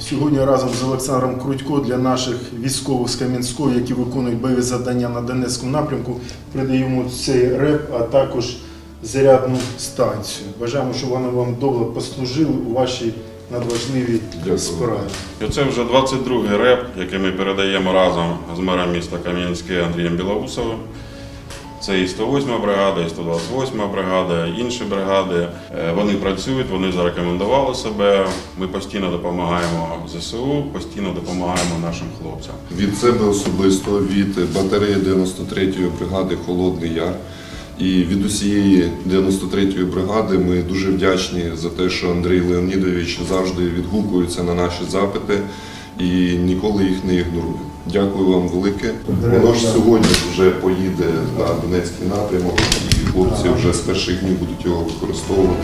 Сьогодні разом з Олександром Крутько для наших військових з Кам'янського, які виконують бойові завдання на Донецькому напрямку, передаємо цей реп, а також зарядну станцію. Бажаємо, щоб вони вам довго послужили у вашій надважливій справі. І це вже 22-й реп, який ми передаємо разом з мером міста Кам'янське Андрієм Білоусовим. Це і 108 бригада, і 128 бригада, інші бригади. Е, Вони працюють, вони зарекомендували себе. Ми постійно допомагаємо ЗСУ, постійно допомагаємо нашим хлопцям. Від себе особисто, від батареї 93-ї бригади Холодний Яр і від усієї 93-ї бригади ми дуже вдячні за те, що Андрій Леонідович завжди відгукується на наші запити і ніколи їх не ігнорую. Дякую вам велике. Воно ж сьогодні вже поїде на Донецький напрямок, і хлопці вже з перших днів будуть його використовувати.